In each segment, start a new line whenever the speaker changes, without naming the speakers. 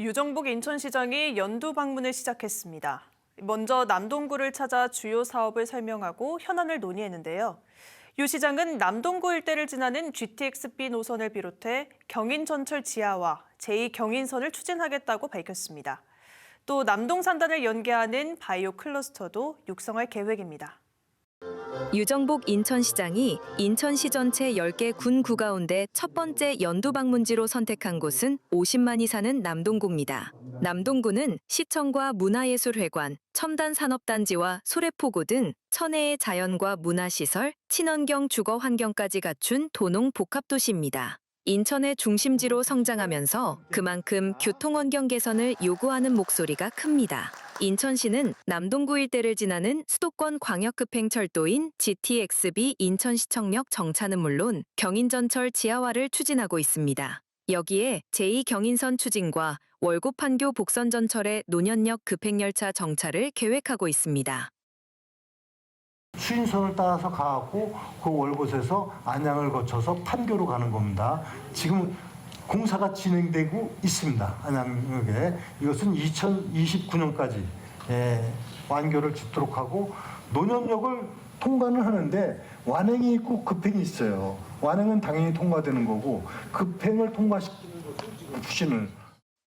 유정복 인천시장이 연두 방문을 시작했습니다. 먼저 남동구를 찾아 주요 사업을 설명하고 현안을 논의했는데요. 유 시장은 남동구 일대를 지나는 GTX-B 노선을 비롯해 경인 전철 지하와 제2경인선을 추진하겠다고 밝혔습니다. 또 남동 산단을 연계하는 바이오 클러스터도 육성할 계획입니다.
유정복 인천시장이 인천시 전체 10개 군 구 가운데 첫 번째 연두 방문지로 선택한 곳은 50만이 사는 남동구입니다. 남동구는 시청과 문화예술회관, 첨단산업단지와 소래포구 등 천혜의 자연과 문화시설, 친환경 주거 환경까지 갖춘 도농 복합도시입니다. 인천의 중심지로 성장하면서 그만큼 교통환경 개선을 요구하는 목소리가 큽니다. 인천시는 남동구 일대를 지나는 수도권 광역급행철도인 GTX-B 인천시청역 정차는 물론 경인전철 지하화를 추진하고 있습니다. 여기에 제2경인선 추진과 월곡 판교 복선전철의 노년역 급행열차 정차를 계획하고 있습니다.
수인선을 따라서 가고 그 월곶에서 안양을 거쳐서 판교로 가는 겁니다. 지금 공사가 진행되고 있습니다. 안양역에 이것은 2029년까지 예, 완결을 짓도록 하고 노년역을 통과는 하는데 완행이 있고 급행이 있어요. 완행은 당연히 통과되는 거고 급행을 통과시키는 것을 지금 추진을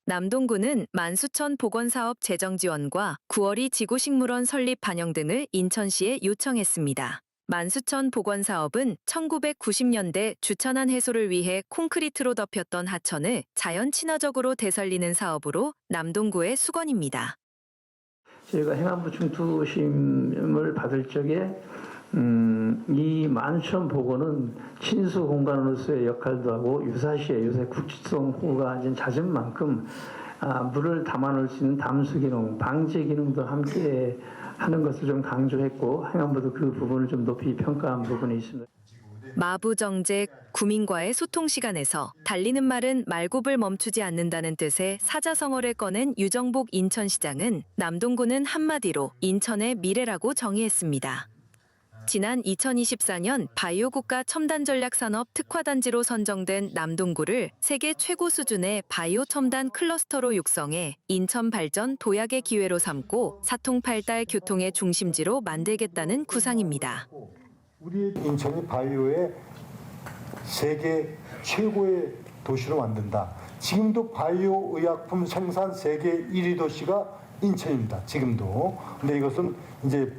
남동구는 만수천 보건사업 재정 지원과 9월이 지구식물원 설립 반영 등을 인천시에 요청했습니다. 만수천 보건사업은 1990년대 주천안 해소를 위해 콘크리트로 덮였던 하천을 자연 친화적으로 되살리는 사업으로 남동구의 수건입니다.
저희가 행안부 중투심을 받을 적에 음, 이 만수천 보고는 친수 공간으로서의 역할도 하고 유사시에 요새 국지성 호우가 이제 잦은 만큼 아, 물을 담아놓을 수 있는 담수 기능, 방제 기능도 함께 하는 것을 좀 강조했고 행안부도 그 부분을 좀 높이 평가한 부분이 있습니다.
마부정제 구민과의 소통 시간에서 달리는 말은 말굽을 멈추지 않는다는 뜻의 사자성어를 꺼낸 유정복 인천시장은 남동구는 한마디로 인천의 미래라고 정의했습니다. 지난 2024년 바이오 국가 첨단 전략 산업 특화 단지로 선정된 남동구를 세계 최고 수준의 바이오 첨단 클러스터로 육성해 인천 발전 도약의 기회로 삼고 사통팔달 교통의 중심지로 만들겠다는 구상입니다.
우리 인천이 바이오의 세계 최고의 도시로 만든다. 지금도 바이오 의약품 생산 세계 1위 도시가 인천입니다. 지금도. 근데 이것은 이제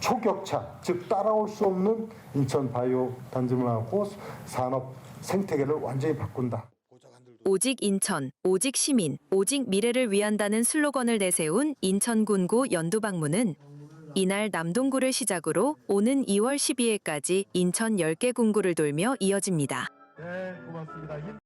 초격차, 즉 따라올 수 없는 인천 바이오 단지를 하고 산업 생태계를 완전히 바꾼다.
오직 인천, 오직 시민, 오직 미래를 위한다는 슬로건을 내세운 인천군구 연두 방문은 이날 남동구를 시작으로 오는 2월 12일까지 인천 10개 군구를 돌며 이어집니다.
네, 고맙습니다.